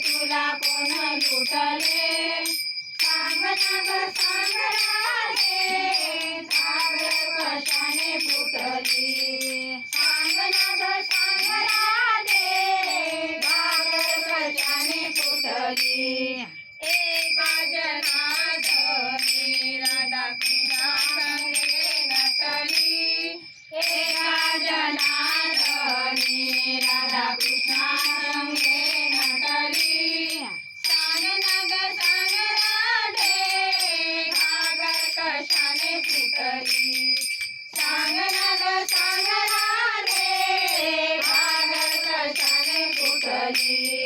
तुला कोण लुटले? सांग सांग सांग राजे सागर कशाने फुटली सांग नाग सांग राजे सागर कशाने फुटली Yay.